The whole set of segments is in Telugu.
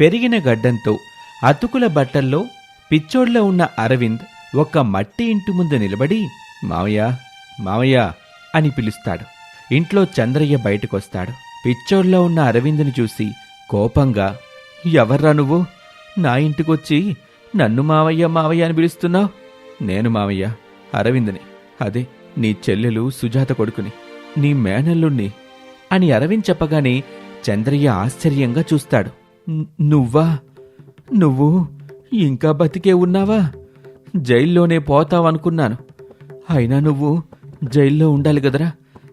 పెరిగిన గడ్డంతో అతుకుల బట్టల్లో పిచ్చోడ్లో ఉన్న అరవింద్ ఒక మట్టి ఇంటి ముందు నిలబడి మావయ్య మావయ్య అని పిలుస్తాడు. ఇంట్లో చంద్రయ్య బయటకొస్తాడు. పిచ్చోడ్లో ఉన్న అరవింద్ని చూసి కోపంగా ఎవర్రా నువ్వు? నా ఇంటికొచ్చి నన్ను మావయ్య మావయ్య అని పిలుస్తున్నావు? నేను మావయ్య అరవింద్ని. అదే నీ చెల్లెలు సుజాత కొడుకుని. నీ మేనల్లుణ్ణి అని అరవింద్ చెప్పగానే చంద్రయ్య ఆశ్చర్యంగా చూస్తాడు. నువ్వా? నువ్వు ఇంకా బతికే ఉన్నావా? జైల్లోనే పోతావనుకున్నాను. అయినా నువ్వు జైల్లో ఉండాలి కదరా?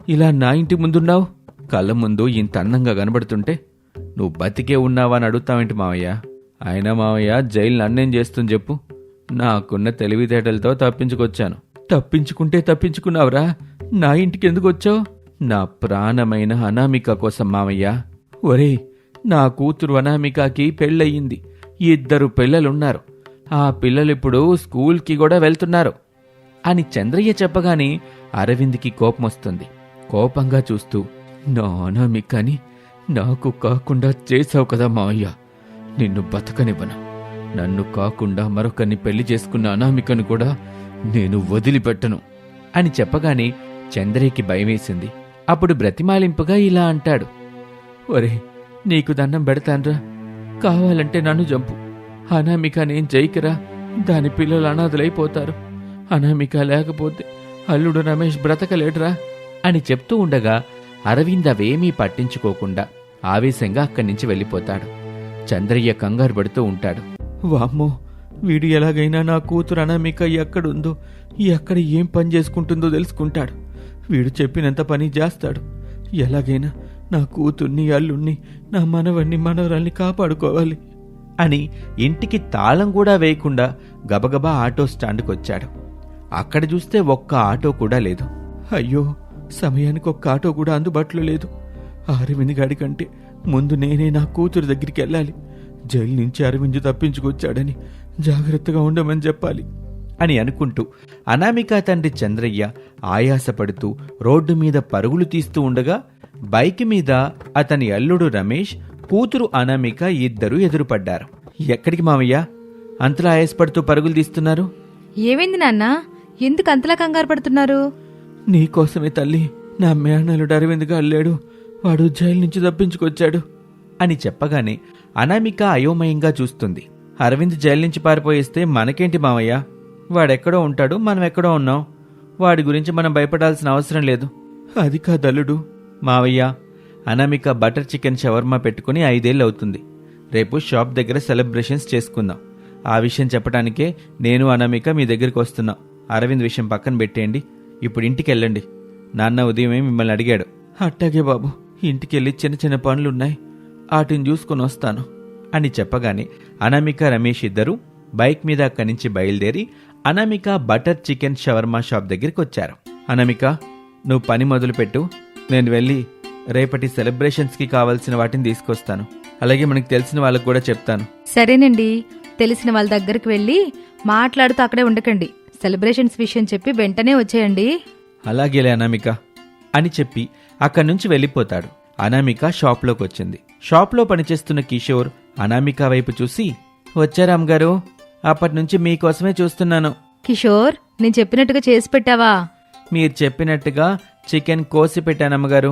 ఇలా నా ఇంటి ముందున్నావు? కళ్ళ ముందు ఇంత అందంగా కనబడుతుంటే నువ్వు బతికే ఉన్నావా అని అడుగుతావేంటి మావయ్య? అయినా మావయ్య జైలు నన్నేం చేస్తుంది చెప్పు. నాకున్న తెలివితేటలతో తప్పించుకొచ్చాను. తప్పించుకుంటే తప్పించుకున్నావురా? నా ఇంటికి ఎందుకు వచ్చావు? నా ప్రాణమైన అనామిక కోసం మావయ్య. ఒరేయ్ నా కూతురు అనామికకి పెళ్ళయింది. ఇద్దరు పిల్లలున్నారు. ఆ పిల్లలిప్పుడు స్కూల్కి కూడా వెళ్తున్నారు. అని చంద్రయ్య చెప్పగానే అరవింద్కి కోపం వస్తుంది కోపంగా చూస్తూ నా అనామికని నాకు కాకుండా చేసావు కదా మావయ్య. నిన్ను బతకనివ్వను. నన్ను కాకుండా మరొకరిని పెళ్ళి చేసుకున్న అనామికను కూడా నేను వదిలిపెట్టను. అని చెప్పగానే చంద్రయ్యకి భయమేసింది. అప్పుడు బ్రతిమాలింపుగా ఇలా అంటాడు. ఒరే నీకు దండం పెడతాన్రా. కావాలంటే నన్ను చంపు. అనామిక నేను జైకిరా. దాని పిల్లలు అనాథలైపోతారు. అనామిక లేకపోతే అల్లుడు రమేష్ బ్రతకలేడురా. అని చెప్తూ ఉండగా అరవింద్ అవేమీ పట్టించుకోకుండా ఆవేశంగా అక్కడి నుంచి వెళ్ళిపోతాడు. చంద్రయ్య కంగారు పడుతూ ఉంటాడు. వామ్మో వీడు ఎలాగైనా నా కూతురు అనామిక ఎక్కడుందో ఎక్కడ ఏం పని చేసుకుంటుందో తెలుసుకుంటాడు. వీడు చెప్పినంత పని చేస్తాడు. ఎలాగైనా నా కూతుర్ని అల్లుణ్ణి నా మనవణ్ణి మనవరాల్ని కాపాడుకోవాలి అని ఇంటికి తాళం కూడా వేయకుండా గబగబా ఆటో స్టాండ్కి వచ్చాడు అక్కడ చూస్తే ఒక్క ఆటో కూడా లేదు. అయ్యో సమయానికి ఒక్క ఆటో కూడా అందుబాటులో లేదు. అరవింద్ గాడి కంటే ముందు నేనే నా కూతురు దగ్గరికి వెళ్ళాలి. జైలు నుంచి అరవింద్ తప్పించుకొచ్చాడని జాగ్రత్తగా ఉండమని చెప్పాలి అని అనుకుంటూ అనామిక తండ్రి చంద్రయ్య ఆయాసపడుతూ రోడ్డు మీద పరుగులు తీస్తూ ఉండగా బైక్ మీద అతని అల్లుడు రమేష్ కూతురు అనామిక ఇద్దరూ ఎదురుపడ్డారు. ఎక్కడికి మావయ్య? అంతలా ఆయాసపడుతూ పరుగులు తీస్తున్నారు? ఏమైంది నాన్న? ఎందుకు అంతలా కంగారు పడుతున్నారు? నీకోసమే తల్లి నా మేనలుడు అరవింద్గా అల్లాడు. వాడు జైలు నుంచి తప్పించుకొచ్చాడు. అని చెప్పగానే అనామిక అయోమయంగా చూస్తుంది. అరవింద్ జైలు నుంచి పారిపోయేస్తే మనకేంటి మావయ్య? వాడెక్కడో ఉంటాడు మనం ఎక్కడో ఉన్నాం. వాడి గురించి మనం భయపడాల్సిన అవసరం లేదు. అది కాదల్లుడు. మావయ్య అనామిక బటర్ చికెన్ షవర్మా పెట్టుకుని ఐదేళ్ళు అవుతుంది రేపు షాప్ దగ్గర సెలబ్రేషన్స్ చేసుకుందాం. ఆ విషయం చెప్పడానికే నేను అనామిక మీ దగ్గరికి వస్తున్నా. అరవింద్ విషయం పక్కన పెట్టేయండి. ఇప్పుడు ఇంటికి వెళ్ళండి నాన్న ఉదయమే మిమ్మల్ని అడిగాడు. అట్టాగే బాబు ఇంటికెళ్ళి చిన్న చిన్న పనులున్నాయి. వాటిని చూసుకొని వస్తాను అని చెప్పగానే అనామిక రమేష్ ఇద్దరు బైక్ మీద అక్కడి నుంచి బయలుదేరి Anamika butter chicken shawarma shop దగ్గరికి వచ్చారు. అనామిక నువ్వు పని మొదలుపెట్టు. నేను వెళ్ళి రేపటి సెలబ్రేషన్స్కి కావాల్సిన వాటిని తీసుకొస్తాను. అలాగే మనకు తెలిసిన వాళ్ళకు కూడా చెప్తాను. సరేనండి. తెలిసిన వాళ్ళ దగ్గరికి వెళ్ళి మాట్లాడుతూ అక్కడే ఉండకండి. సెలబ్రేషన్స్ విషయం చెప్పి వెంటనే వచ్చేయండి. అలాగేలే అనామిక అని చెప్పి అక్కడి నుంచి వెళ్ళిపోతాడు. అనామిక షాప్లోకి వచ్చింది. షాప్లో పనిచేస్తున్న కిషోర్ అనామిక వైపు చూసి వచ్చారామ్ గారు అప్పటి నుంచి మీకోసమే చూస్తున్నాను. కిషోర్ నేను చెప్పినట్టుగా చేసి పెట్టావా? మీరు చెప్పినట్టుగా చికెన్ కోసి పెట్టాను అమ్మగారు.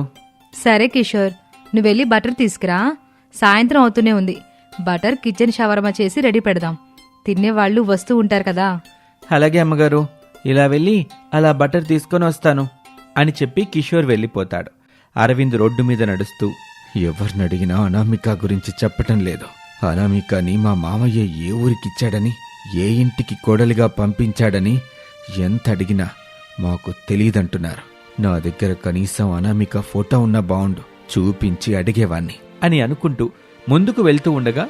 సరే కిషోర్ నువ్వు వెళ్ళి బటర్ తీసుకురా. సాయంత్రం అవుతూనే ఉంది. బటర్ కిచెన్ షవర్మా చేసి రెడీ పెడదాం. తినేవాళ్ళు వస్తూ ఉంటారు కదా. అలాగే అమ్మగారు ఇలా వెళ్ళి అలా బటర్ తీసుకొని వస్తాను అని చెప్పి కిషోర్ వెళ్ళిపోతాడు. అరవింద్ రోడ్డు మీద నడుస్తూ ఎవరిని అడిగినా అనామిక గురించి చెప్పటం లేదు. అనామికని మా మామయ్య ఏ ఊరికిచ్చాడని ఏ ఇంటికి కోడలిగా పంపించాడని ఎంత అడిగినా మాకు తెలియదంటున్నారు నా దగ్గర కనీసం అనామిక ఫోటో ఉన్న బావుండు చూపించి అడిగేవాణ్ణి. అని అనుకుంటూ ముందుకు వెళ్తూ ఉండగా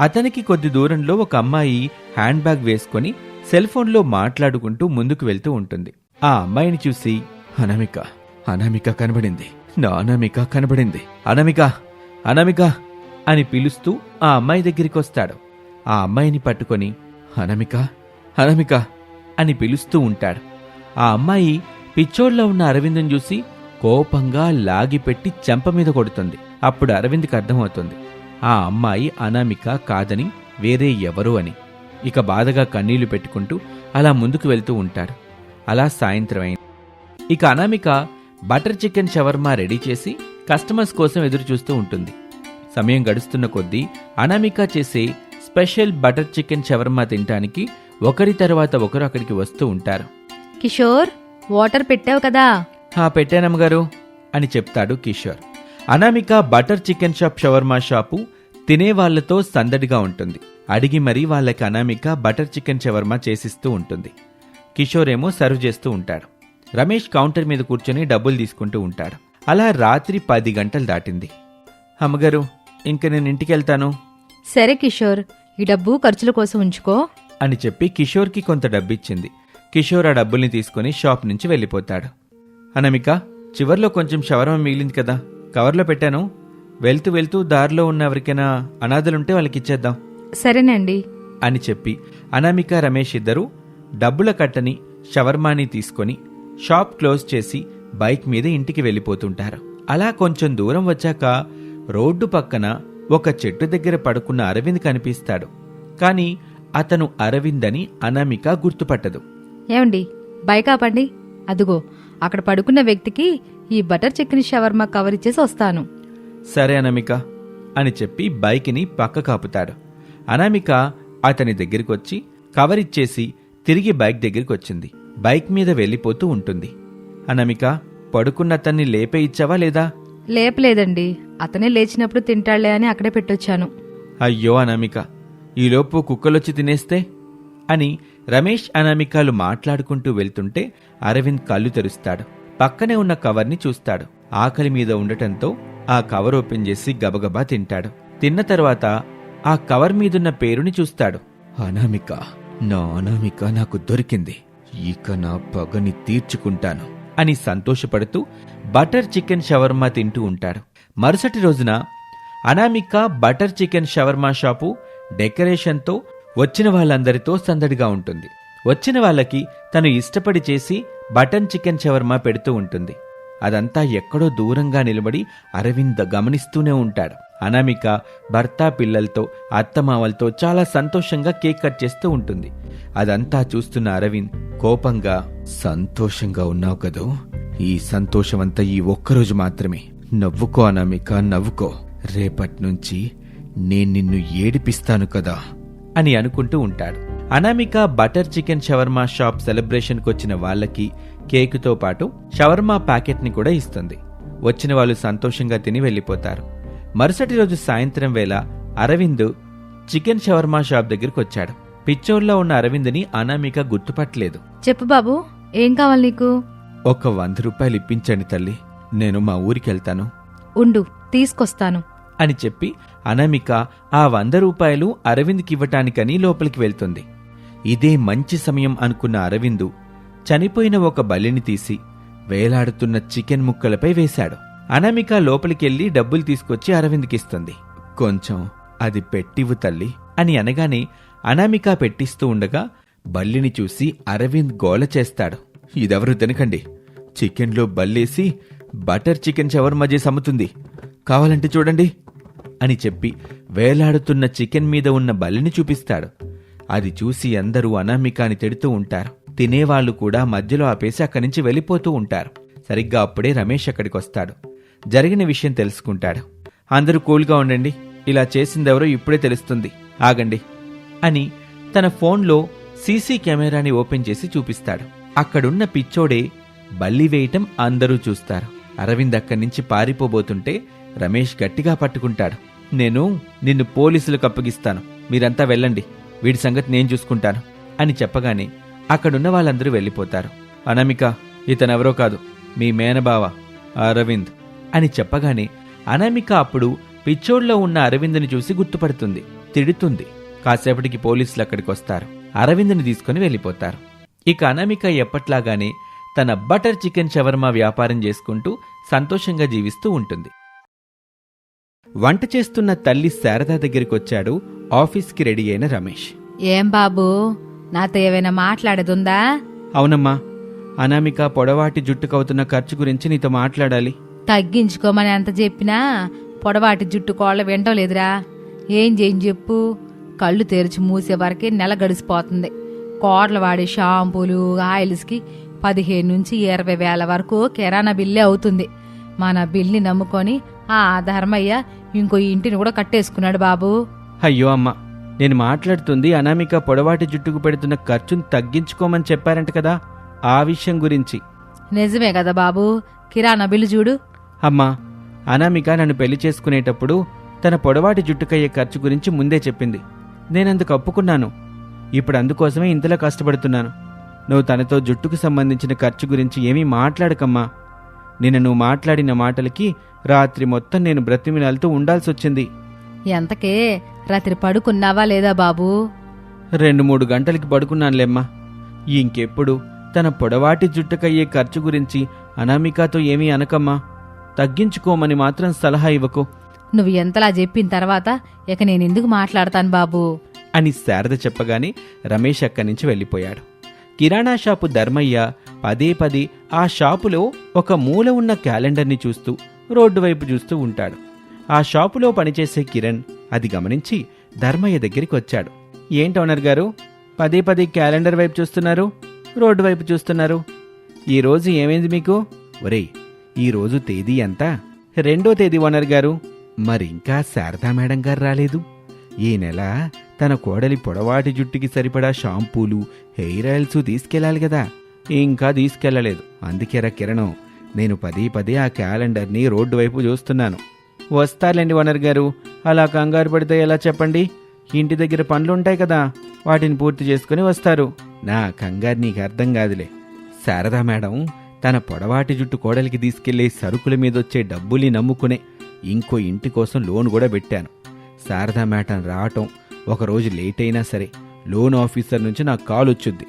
అతనికి కొద్ది దూరంలో ఒక అమ్మాయి హ్యాండ్ బ్యాగ్ వేసుకొని సెల్ ఫోన్లో మాట్లాడుకుంటూ ముందుకు వెళ్తూ ఉంటుంది. ఆ అమ్మాయిని చూసి అనామిక అనామిక కనబడింది. నా అనామిక కనబడింది. అనామిక అనామిక అని పిలుస్తూ ఆ అమ్మాయి దగ్గరికి వస్తాడు. ఆ అమ్మాయిని పట్టుకొని అనామిక అనామిక అని పిలుస్తూ ఉంటాడు. ఆ అమ్మాయి పిచ్చోడ్లో ఉన్న అరవింద్ని చూసి కోపంగా లాగిపెట్టి చెంప మీద కొడుతుంది. అప్పుడు అరవింద్కి అర్థమవుతుంది. ఆ అమ్మాయి అనామిక కాదని వేరే ఎవరు అని. ఇక బాధగా కన్నీళ్ళు పెట్టుకుంటూ అలా ముందుకు వెళ్తూ ఉంటాడు. అలా సాయంత్రం అయింది. ఇక Anamika butter chicken shawarma ready చేసి కస్టమర్స్ కోసం ఎదురు చూస్తూ ఉంటుంది. సమయం గడుస్తున్న కొద్దీ అనామిక చేసే స్పెషల్ బటర్ చికెన్ షవర్మా తినటానికి ఒకరి తర్వాత ఒకరు అక్కడికి వస్తూ ఉంటారు. కిషోర్ వాటర్ పెట్టావు కదా? హా పెట్టానమ్మగారు అని చెప్తాడు Kishore. Anamika butter chicken shop shawarma shop తినేవాళ్ళతో సందడిగా ఉంటుంది. అడిగి మరీ వాళ్ళకి అనామిక బటర్ చికెన్ షవర్మా చేసిస్తూ ఉంటుంది. కిషోర్ ఏమో సర్వ్ చేస్తూ ఉంటాడు. రమేష్ కౌంటర్ మీద కూర్చొని డబ్బులు తీసుకుంటూ ఉంటాడు. అలా రాత్రి పది గంటలు దాటింది. అమ్మగారు ఇంక నేను ఇంటికి వెళ్తాను. సరే కిషోర్ ఈ డబ్బు ఖర్చుల కోసం ఉంచుకో. అని చెప్పి కిషోర్కి కొంత డబ్బిచ్చింది. కిషోర్ ఆ డబ్బుల్ని తీసుకుని షాప్ నుంచి వెళ్ళిపోతాడు. అనామిక చివర్లో కొంచెం షవర్మ మిగిలింది కదా కవర్లో పెట్టాను. వెళ్తూ వెళ్తూ దారిలో ఉన్న ఎవరికైనా అనాథలుంటే వాళ్ళకి ఇచ్చేద్దాం. సరేనండి. అని చెప్పి అనామిక రమేష్ ఇద్దరు డబ్బుల కట్టని షవర్మాని తీసుకొని షాప్ క్లోజ్ చేసి బైక్ మీద ఇంటికి వెళ్ళిపోతుంటారు. అలా కొంచెం దూరం వచ్చాక రోడ్డు పక్కన ఒక చెట్టు దగ్గర పడుకున్న అరవింద్ కనిపిస్తాడు. కానీ అతను అరవింద్ అని అనామిక గుర్తుపట్టదు. ఏమండి బైక్ ఆపండి. అదుగో అక్కడ పడుకున్న వ్యక్తికి ఈ బటర్ చికెన్ షవర్మా కవర్ ఇచ్చేసి వస్తాను. సరే అనామిక అని చెప్పి బైక్ని పక్క కాపుతాడు. అనామిక అతని దగ్గరికొచ్చి కవర్ ఇచ్చేసి తిరిగి బైక్ దగ్గరికి వచ్చింది బైక్ మీద వెళ్ళిపోతూ ఉంటుంది. అనామిక పడుకున్న అతన్ని లేపే ఇచ్చావా లేదా? లేపలేదండి. అతనే లేచినప్పుడు తింటాళ్ళే అని అక్కడే పెట్టొచ్చాను. అయ్యో అనామిక ఈలోపు కుక్కలొచ్చి తినేస్తే? అని రమేష్ అనామికాలు మాట్లాడుకుంటూ వెళ్తుంటే అరవింద్ కళ్ళు తెరుస్తాడు. పక్కనే ఉన్న కవర్ని చూస్తాడు. ఆకలి మీద ఉండటంతో ఆ కవర్ ఓపెన్ చేసి గబగబా తింటాడు. తిన్న తర్వాత ఆ కవర్ మీదున్న పేరుని చూస్తాడు. అనామిక నా అనామిక నాకు దొరికింది. ఇక నా పగని తీర్చుకుంటాను అని సంతోషపడుతూ బటర్ చికెన్ షవర్మా తింటూ ఉంటాడు. మరుసటి రోజున Anamika butter chicken shawarma shop డెకరేషన్తో వచ్చిన వాళ్ళందరితో సందడిగా ఉంటుంది. వచ్చిన వాళ్ళకి తను ఇష్టపడి చేసి బటన్ చికెన్ షవర్మా పెడుతూ ఉంటుంది. అదంతా ఎక్కడో దూరంగా నిలబడి అరవింద్ గమనిస్తూనే ఉంటాడు. అనామిక భర్త పిల్లలతో అత్తమావలతో చాలా సంతోషంగా కేక్ కట్ చేస్తూ ఉంటుంది. అదంతా చూస్తున్న అరవింద్ కోపంగా సంతోషంగా ఉన్నావు కదూ? ఈ సంతోషమంతా ఈ ఒక్కరోజు మాత్రమే. నవ్వుకో అనామిక నవ్వుకో. రేపటి నుంచి నేను నిన్ను ఏడిపిస్తాను కదా. అని అనుకుంటూ ఉంటాడు. Anamika butter chicken shawarma shop సెలబ్రేషన్కి వచ్చిన వాళ్ళకి కేకుతో పాటు షవర్మా ప్యాకెట్ని కూడా ఇస్తుంది. వచ్చిన వాళ్ళు సంతోషంగా తిని వెళ్ళిపోతారు. మరుసటి రోజు సాయంత్రం వేళ అరవింద్ చికెన్ షవర్మా షాప్ దగ్గరికి వచ్చాడు. పిచ్చోర్లో ఉన్న అరవింద్ని అనామిక గుర్తుపట్టలేదు. చెప్పు బాబు ఏం కావాలి నీకు? ఒక వంద రూపాయలు ఇప్పించండి తల్లి. నేను మా ఊరికి వెళ్తాను ఉండు తీసుకొస్తాను. అని చెప్పి అనామిక ఆ వంద రూపాయలు అరవింద్కివ్వటానికని లోపలికి వెళ్తుంది. ఇదే మంచి సమయం అనుకున్న అరవిందు చనిపోయిన ఒక బలిని తీసి వేలాడుతున్న చికెన్ ముక్కలపై వేశాడు. అనామిక లోపలికెళ్ళి డబ్బులు తీసుకొచ్చి అరవింద్కిస్తుంది. కొంచెం అది పెట్టివు తల్లి అని అనగానే అనామిక పెట్టిస్తూ ఉండగా బల్లిని చూసి అరవింద్ గోల చేస్తాడు. ఇదెవరు తినకండి. చికెన్లో బల్లేసి బటర్ చికెన్ షవర్మా చేసి అమ్ముతుంది. కావాలంటే చూడండి. అని చెప్పి వేలాడుతున్న చికెన్ మీద ఉన్న బల్లిని చూపిస్తాడు. అది చూసి అందరూ అనామికాని తిడుతూ ఉంటారు. తినేవాళ్ళు కూడా మధ్యలో ఆపేసి అక్కడి నుంచి వెళ్ళిపోతూ ఉంటారు. సరిగ్గా అప్పుడే రమేష్ అక్కడికి వస్తాడు. జరిగిన విషయం తెలుసుకుంటాడు. అందరూ కూల్గా ఉండండి. ఇలా చేసిందెవరో ఇప్పుడే తెలుస్తుంది. ఆగండి అని తన ఫోన్లో సీసీ కెమెరాని ఓపెన్ చేసి చూపిస్తాడు. అక్కడున్న పిచ్చోడే బల్లి వేయటం అందరూ చూస్తారు. అరవింద్ అక్కడి నుంచి పారిపోబోతుంటే రమేష్ గట్టిగా పట్టుకుంటాడు. నేను నిన్ను పోలీసులకు అప్పగిస్తాను. మీరంతా వెళ్ళండి. వీడి సంగతి నేను చూసుకుంటాను అని చెప్పగానే అక్కడున్న వాళ్ళందరూ వెళ్ళిపోతారు. అనామిక ఇతనెవరో కాదు. మీ మేనబావ అరవింద్ అని చెప్పగానే అనామిక అప్పుడు పిచ్చోడ్లో ఉన్న అరవింద్ని చూసి గుర్తుపడుతుంది తిడుతుంది. కాసేపటికి పోలీసులు అక్కడికి వస్తారు. అరవింద్ని తీసుకుని వెళ్ళిపోతారు. ఇక అనామిక ఎప్పట్లాగానే తన బటర్ చికెన్ షవర్మా వ్యాపారం చేసుకుంటూ సంతోషంగా జీవిస్తూ ఉంటుంది. వంట చేస్తున్న తల్లి శారదా దగ్గరికి వచ్చాడు. ఆఫీస్కి రెడీ అయిన రమేష్. ఏం బాబు? నాతో ఏమైనా మాట్లాడదుందా? అవునమ్మా. అనామిక పొడవాటి జుట్టుకవుతున్న ఖర్చు గురించి నీతో మాట్లాడాలి. తగ్గించుకోమని ఎంత చెప్పినా పొడవాటి జుట్టు కోళ్ళ వింటం లేదురా. ఏం చేయని చెప్పు? కళ్ళు తెరిచి మూసే వరకే నెల గడిచిపోతుంది కోట్ల వాడే షాంపూలు ఆయిల్స్కి పదిహేను నుంచి ఇరవై వేల వరకు కిరాణా బిల్లే అవుతుంది. మన బిల్ని నమ్ముకొని ఆ ధర్మయ్య ఇంకో ఇంటిని కూడా కట్టేసుకున్నాడు బాబు. అయ్యో అమ్మ నేను మాట్లాడుతుంది అనామిక పొడవాటి జుట్టుకు పెడుతున్న ఖర్చును తగ్గించుకోమని చెప్పారంట కదా ఆ విషయం గురించి. నిజమే కదా బాబు కిరాణా బిల్లు చూడు. అమ్మా అనామిక నన్ను పెళ్ళి చేసుకునేటప్పుడు తన పొడవాటి జుట్టుకయ్యే ఖర్చు గురించి ముందే చెప్పింది. నేనందుకు ఒప్పుకున్నాను. ఇప్పుడు అందుకోసమే ఇంతలా కష్టపడుతున్నాను. నువ్వు తనతో జుట్టుకు సంబంధించిన ఖర్చు గురించి ఏమీ మాట్లాడకమ్మా. నిన్న నువ్వు మాట్లాడిన మాటలకి రాత్రి మొత్తం నేను బ్రతిమిలాలుతూ ఉండాల్సి వచ్చింది ఎంతకే? రాత్రి పడుకున్నావా లేదా బాబు? రెండు మూడు గంటలకి పడుకున్నానులేమ్మా. ఇంకెప్పుడు తన పొడవాటి జుట్టుకయ్యే ఖర్చు గురించి అనామికతో ఏమీ అనకమ్మా. తగ్గించుకోమని మాత్రం సలహా ఇవ్వకు. నువ్వు ఎంతలా చెప్పిన తర్వాత ఇక నేను ఎందుకు మాట్లాడతాను బాబు? అని శారద చెప్పగానే రమేష్ అక్కడి నుంచి వెళ్ళిపోయాడు. కిరాణా షాపు ధర్మయ్య పదే పదే ఆ షాపులో ఒక మూల ఉన్న క్యాలెండర్ని చూస్తూ రోడ్డు వైపు చూస్తూ ఉంటాడు. ఆ షాపులో పనిచేసే కిరణ్ అది గమనించి ధర్మయ్య దగ్గరికి వచ్చాడు. ఏంటి ఓనర్ గారు? పదే పదే క్యాలెండర్ వైపు చూస్తున్నారు? రోడ్డు వైపు చూస్తున్నారు? ఈ రోజు ఏమైంది మీకు? ఒరేయ్ ఈ రోజు తేదీ ఎంత? రెండో తేదీ ఓనర్ గారు. మరింకా శారదా మేడం గారు రాలేదు. ఈ నెల తన కోడలి పొడవాటి జుట్టుకి సరిపడా షాంపూలు హెయిర్ ఆయిల్స్ తీసుకెళ్ళాలి కదా. ఇంకా తీసుకెళ్ళలేదు అందుకేరా కిరణం నేను పదే పదే ఆ క్యాలెండర్ని రోడ్డు వైపు చూస్తున్నాను. వస్తారులేండి ఓనర్ గారు అలా కంగారు పడితే ఎలా చెప్పండి? ఇంటి దగ్గర పనులుంటాయి కదా వాటిని పూర్తి చేసుకుని వస్తారు. నా కంగారు నీకు అర్థం కాదులే. శారదా మేడం తన పొడవాటి జుట్టు కోడలికి తీసుకెళ్ళే సరుకుల మీదొచ్చే డబ్బుల్ని నమ్ముకునే ఇంకో ఇంటి కోసం లోన్ కూడా పెట్టాను. శారదా మేడం రావటం ఒకరోజు లేట్ అయినా సరే లోన్ ఆఫీసర్ నుంచి నాకు కాల్ వచ్చుద్ది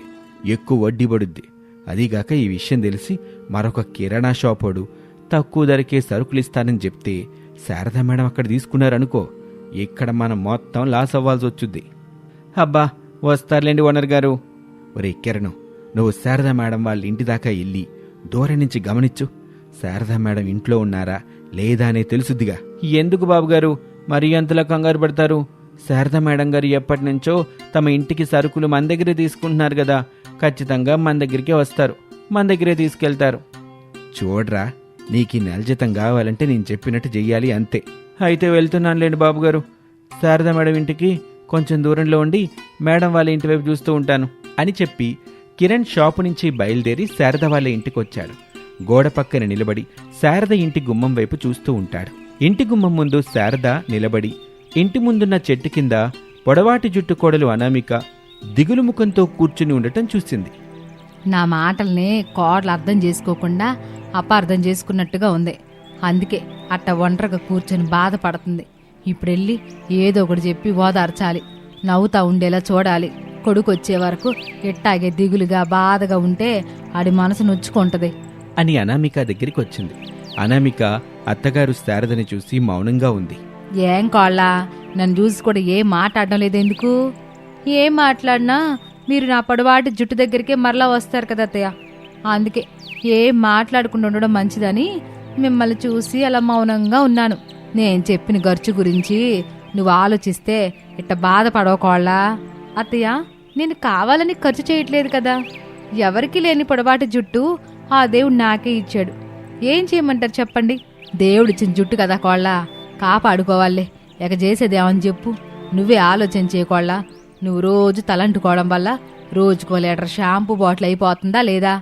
ఎక్కువ వడ్డీ పడుద్ది. అదీగాక ఈ విషయం తెలిసి మరొక కిరాణా షాపోడు తక్కువ ధరకే సరుకులు ఇస్తానని చెప్తే శారదా మేడం అక్కడ తీసుకున్నారనుకో ఇక్కడ మనం మొత్తం లాస్ అవ్వాల్సి వచ్చుద్ది. అబ్బా వస్తారులేండి ఓనర్ గారు. ఒరే కిరణ్ నువ్వు శారదా మేడం వాళ్ళ ఇంటి దాకా వెళ్ళి దూరం నుంచి గమనించు. శారదా మేడం ఇంట్లో ఉన్నారా లేదా అనే తెలుసుద్దిగా. ఎందుకు బాబుగారు మరీ అంతలా కంగారు పడతారు? శారదా మేడం గారు ఎప్పటి నుంచో తమ ఇంటికి సరుకులు మన దగ్గరే తీసుకుంటున్నారు కదా. ఖచ్చితంగా మన దగ్గరికే వస్తారు. మన దగ్గరే తీసుకెళ్తారు. చూడరా నీకు ఈ నెల జీతం కావాలంటే నేను చెప్పినట్టు చెయ్యాలి అంతే. అయితే వెళ్తున్నానులేండి బాబుగారు. శారదా మేడం ఇంటికి కొంచెం దూరంలో ఉండి మేడం వాళ్ళ ఇంటి వైపు చూస్తూ ఉంటాను అని చెప్పి కిరణ్ షాపు నుంచి బయలుదేరి శారద వాళ్ళ ఇంటికి వచ్చాడు. గోడ పక్కన నిలబడి శారద ఇంటి గుమ్మం వైపు చూస్తూ ఉంటాడు. ఇంటి గుమ్మం ముందు శారద నిలబడి ఇంటి ముందున్న చెట్టు కింద పొడవాటి జుట్టు కోడలు అనామిక దిగులు ముఖంతో కూర్చుని ఉండటం చూసింది. నా మాటల్ని కోడలు అర్థం చేసుకోకుండా అపార్థం చేసుకున్నట్టుగా ఉంది. అందుకే అట్ట ఒంటరిగా కూర్చొని బాధపడుతుంది. ఇప్పుడు వెళ్ళి ఏదో ఒకటి చెప్పి ఓదార్చాలి. నవ్వుతా ఉండేలా చూడాలి. కొడుకు వచ్చే వరకు ఎట్టాగే దిగులుగా బాధగా ఉంటే ఆడి మనసు నొచ్చుకుంటది. అని అనామిక దగ్గరికి వచ్చింది. అనామిక అత్తగారు శారదని చూసి మౌనంగా ఉంది. ఏం కోళ్ళ? నన్ను చూసి కూడా ఏం మాట్లాడడం లేదు ఎందుకు ఏం మాట్లాడినా మీరు నా పొడవాటి జుట్టు దగ్గరికే మరలా వస్తారు కదా అత్తయ్య. అందుకే ఏం మాట్లాడకుండా ఉండడం మంచిదని మిమ్మల్ని చూసి అలా మౌనంగా ఉన్నాను. నేను చెప్పిన ఖర్చు గురించి నువ్వు ఆలోచిస్తే ఇట్ట బాధపడవకోళ్ళా? అత్తయ్య నేను కావాలని ఖర్చు చేయట్లేదు కదా. ఎవరికి లేని పొడవాటి జుట్టు ఆ దేవుడు నాకే ఇచ్చాడు. ఏం చేయమంటారు చెప్పండి? దేవుడిచ్చిన జుట్టు కదా కోళ్ళ. కాపాడుకోవాలే. ఇక చేసేదేమని చెప్పు. నువ్వే ఆలోచన చేయకోళ్ళ. నువ్వు రోజు తలంటుకోవడం వల్ల రోజుకో లీటర్ షాంపూ బాటిల్ అయిపోతుందా లేదా?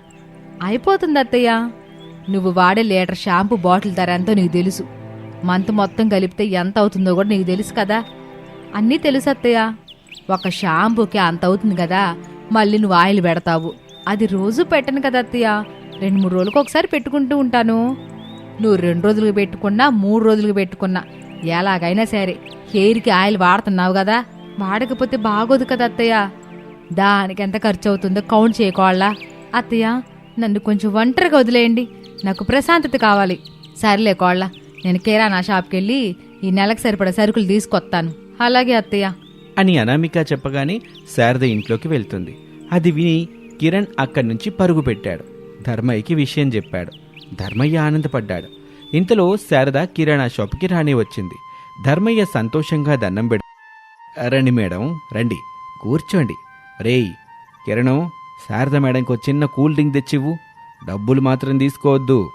అయిపోతుంది అత్తయ్య. నువ్వు వాడే లీటర్ షాంపూ బాటిల్ ధర ఎంతో నీకు తెలుసు. మంత్ మొత్తం కలిపితే ఎంత అవుతుందో కూడా నీకు తెలుసు కదా. అన్నీ తెలుసు అత్తయ్య. ఒక షాంపూకి అంత అవుతుంది కదా. మళ్ళీ నువ్వు ఆయిల్ పెడతావు. అది రోజు పెట్టను కదా అత్తయ్య. రెండు మూడు రోజులకు ఒకసారి పెట్టుకుంటూ ఉంటాను. నువ్వు రెండు రోజులకు పెట్టుకున్నా మూడు రోజులకు పెట్టుకున్నా ఎలాగైనా సరే హెయిర్కి ఆయిల్ వాడుతున్నావు కదా. వాడకపోతే బాగోదు కదా అత్తయ్య. దానికి ఎంత ఖర్చు అవుతుందో కౌంట్ చేయకోవాలా అత్తయ్య నన్ను కొంచెం ఒంటరిగా వదిలేయండి. నాకు ప్రశాంతత కావాలి. సర్లే కోళ్ళ నేను కిరాణా షాప్కి వెళ్ళి ఈ నెలకు సరిపడా సరుకులు తీసుకొస్తాను. అలాగే అత్తయ్య. అని అనామిక చెప్పగానే శారద ఇంట్లోకి వెళ్తుంది. అది విని కిరణ్ అక్కడి నుంచి పరుగు పెట్టాడు. ధర్మయ్యకి విషయం చెప్పాడు. ధర్మయ్య ఆనందపడ్డాడు. ఇంతలో శారద కిరాణా షాప్కి రాని వచ్చింది ధర్మయ్య సంతోషంగా దండం పెడు రండి మేడం రండి. కూర్చోండి. రేయ్ కిరణం శారద మేడంకి ఒక చిన్న కూల్ డ్రింక్ తెచ్చివ్వు. డబ్బులు మాత్రం తీసుకోవద్దు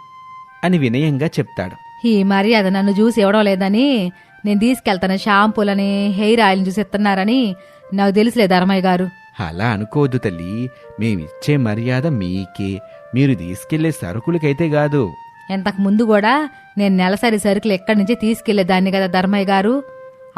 అని వినయంగా చెప్తాడు. ఈ మర్యాద నన్ను చూసి ఇవ్వడం లేదని నేను తీసుకెళ్తాను షాంపూలని హెయిర్ ఆయిల్ని చూసి ఇస్తున్నారని నాకు తెలుసులే ధర్మయ్య గారు. అలా అనుకోవద్దు తల్లి. మేమిచ్చే మర్యాద మీకే. మీరు తీసుకెళ్ళే సరుకులకైతే కాదు. ఇంతకు ముందు కూడా నేను నెలసరి సరుకులు ఎక్కడి నుంచి తీసుకెళ్ళేదాన్ని కదా ధర్మయ్య గారు.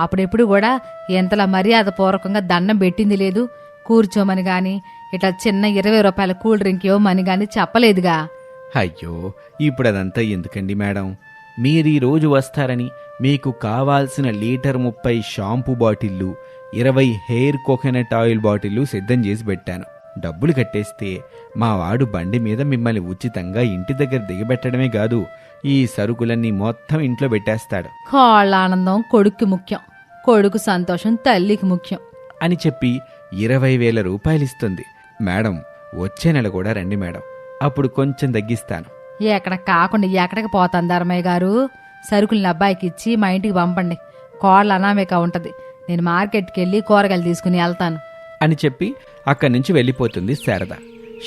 అప్పుడెప్పుడు కూడా ఎంతలా మర్యాద పూర్వకంగా దండం పెట్టింది లేదు. కూర్చోమని గాని ఇట్లా చిన్న ఇరవై రూపాయల కూల్ డ్రింక్ ఇవ్వమని గాని చెప్పలేదుగా. అయ్యో ఇప్పుడు అదంతా ఎందుకండి మేడం? మీరు ఈ రోజు వస్తారని మీకు కావాల్సిన లీటర్ ముప్పై షాంపూ బాటిళ్ళు ఇరవై హెయిర్ కోకోనట్ ఆయిల్ బాటిళ్ళు సిద్ధం చేసి పెట్టాను. డబ్బులు కట్టేస్తే మా వాడు బండి మీద మిమ్మల్ని ఉచితంగా ఇంటి దగ్గర దిగబెట్టడమే కాదు ఈ సరుకులన్నీ మొత్తం ఇంట్లో పెట్టేస్తాడు. కోళ్ళ ఆనందం కొడుక్కి ముఖ్యం. కొడుకు సంతోషం తల్లికి ముఖ్యం. అని చెప్పి ఇరవై వేల రూపాయలిస్తుంది మేడం వచ్చే నెల కూడా రండి మేడం. అప్పుడు కొంచెం తగ్గిస్తాను. ఎక్కడ కాకుండా ఎక్కడికి పోతాను ధర్మయ్య గారు? సరుకుల్ని అబ్బాయికి ఇచ్చి మా ఇంటికి పంపండి. కోళ్ళ అనామిక ఉంటది. నేను మార్కెట్కి వెళ్ళి కూరగాయలు తీసుకుని వెళ్తాను. అని చెప్పి అక్కడి నుంచి వెళ్ళిపోతుంది శారద.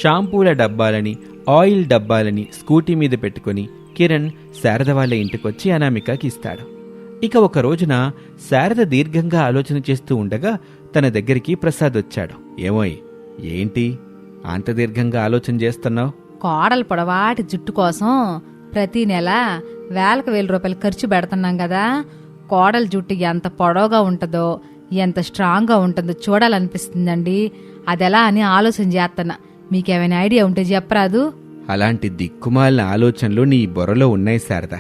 షాంపూల డబ్బాలని ఆయిల్ డబ్బాలని స్కూటీ మీద పెట్టుకుని కిరణ్ శారద వాళ్ళ ఇంటికొచ్చి అనామికకి ఇస్తాడు. ఇక ఒక రోజున శారద దీర్ఘంగా ఆలోచన చేస్తూ ఉండగా తన దగ్గరికి ప్రసాద్ వచ్చాడు. ఏమోయ్ ఏంటి? అంత దీర్ఘంగా ఆలోచన చేస్తున్నావు? కోడలు పొడవాటి జుట్టు కోసం ప్రతి నెల వేలకు వేల రూపాయలు ఖర్చు పెడుతున్నాం కదా. కోడల జుట్టు ఎంత పొడవుగా ఉంటుందో ఎంత స్ట్రాంగ్గా ఉంటుందో చూడాలనిపిస్తుందండి. అది ఎలా అని ఆలోచన చేస్తున్నా. మీకేమైనా ఐడియా ఉంటే చెప్పరాదు. అలాంటి దిక్కుమాలిన ఆలోచనలు నీ బుర్రలో ఉన్నాయి శారద.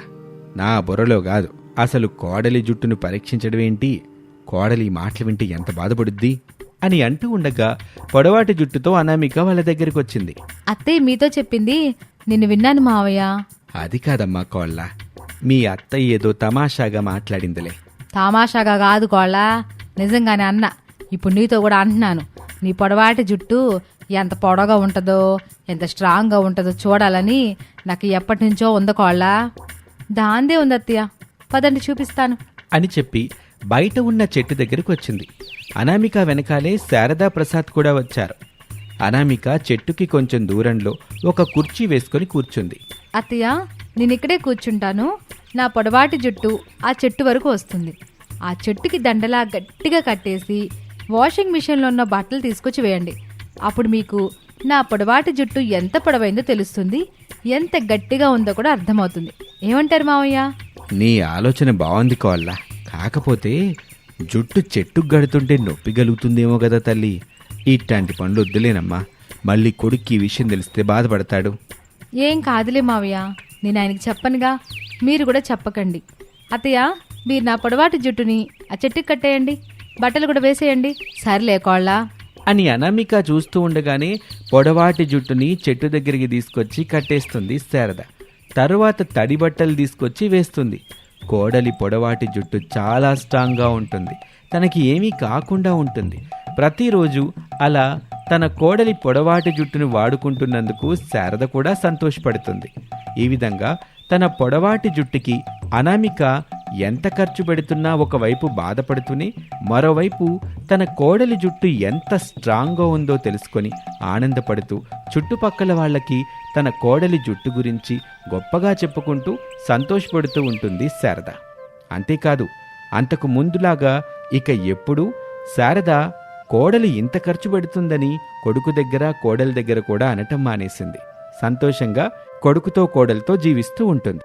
నా బుర్రలో కాదు. అసలు కోడలి జుట్టును పరీక్షించడం ఏంటి కోడలి మాటలు వింటే ఎంత బాధపడుద్ది? అని అంటూ ఉండగా పొడవాటి జుట్టుతో అనామిక వాళ్ళ దగ్గరికి వచ్చింది అత్తయ్య మీతో చెప్పింది నిన్ను విన్నాను మావయ్య. అది కాదమ్మా కోళ్ళ. మీ అత్తయ్య ఏదో తమాషాగా మాట్లాడిందిలే. తమాషాగా కాదు కోళ్ళ. నిజంగానే అన్న. ఇప్పుడు నీతో కూడా అంటున్నాను. నీ పొడవాటి జుట్టు ఎంత పొడవుగా ఉంటుందో ఎంత స్ట్రాంగ్గా ఉంటుందో చూడాలని నాకు ఎప్పటి నుంచో ఉంది కోళ్ళ. దాందే ఉంది అత్తయ్య. పదండి చూపిస్తాను. అని చెప్పి బయట ఉన్న చెట్టు దగ్గరికి వచ్చింది. అనామిక వెనకాలే శారదా ప్రసాద్ కూడా వచ్చారు. అనామిక చెట్టుకి కొంచెం దూరంలో ఒక కుర్చీ వేసుకొని కూర్చుంది. అత్తయ్య నేను ఇక్కడే కూర్చుంటాను. నా పొడవాటి జుట్టు ఆ చెట్టు వరకు వస్తుంది. ఆ చెట్టుకి దండలా గట్టిగా కట్టేసి వాషింగ్ మిషన్లో ఉన్న బట్టలు తీసుకొచ్చి వేయండి. అప్పుడు మీకు నా పొడవాటి జుట్టు ఎంత పొడవైందో తెలుస్తుంది. ఎంత గట్టిగా ఉందో కూడా అర్థమవుతుంది. ఏమంటారు మావయ్య? నీ ఆలోచన బాగుంది కోళ్ళ కాకపోతే జుట్టు చెట్టుకు గడుతుంటే నొప్పి కలుగుతుందేమో కదా తల్లి. ఇట్లాంటి పనులు వద్దులేనమ్మా మళ్ళీ కొడుక్కి ఈ విషయం తెలిస్తే బాధపడతాడు. ఏం కాదులే మావయ్య. నేను ఆయనకి చెప్పనుగా. మీరు కూడా చెప్పకండి. అత్తయ్య మీరు నా పొడవాటి జుట్టుని ఆ చెట్టుకి కట్టేయండి. బట్టలు కూడా వేసేయండి. సర్లే కోళ్ళ. అని అనామిక చూస్తూ ఉండగానే పొడవాటి జుట్టుని చెట్టు దగ్గరికి తీసుకొచ్చి కట్టేస్తుంది శారద. తరువాత తడి బట్టలు తీసుకొచ్చి వేస్తుంది. కోడలి పొడవాటి జుట్టు చాలా స్ట్రాంగ్గా ఉంటుంది. తనకి ఏమీ కాకుండా ఉంటుంది. ప్రతిరోజు అలా తన కోడలి పొడవాటి జుట్టును వాడుకుంటున్నందుకు శారద కూడా సంతోషపడుతుంది. ఈ విధంగా తన పొడవాటి జుట్టుకి అనామిక ఎంత ఖర్చు పెడుతున్నా ఒకవైపు బాధపడుతూనే మరోవైపు తన కోడలి జుట్టు ఎంత స్ట్రాంగ్గా ఉందో తెలుసుకొని ఆనందపడుతూ చుట్టుపక్కల వాళ్ళకి తన కోడలి జుట్టు గురించి గొప్పగా చెప్పుకుంటూ సంతోషపడుతూ ఉంటుంది శారద. అంతేకాదు అంతకు ముందులాగా ఇక ఎప్పుడూ శారద కోడలి ఇంత ఖర్చు పెడుతుందని కొడుకు దగ్గర కోడలి దగ్గర కూడా అనటం మానేసింది. సంతోషంగా కొడుకుతో కోడలతో జీవిస్తూ ఉంటుంది.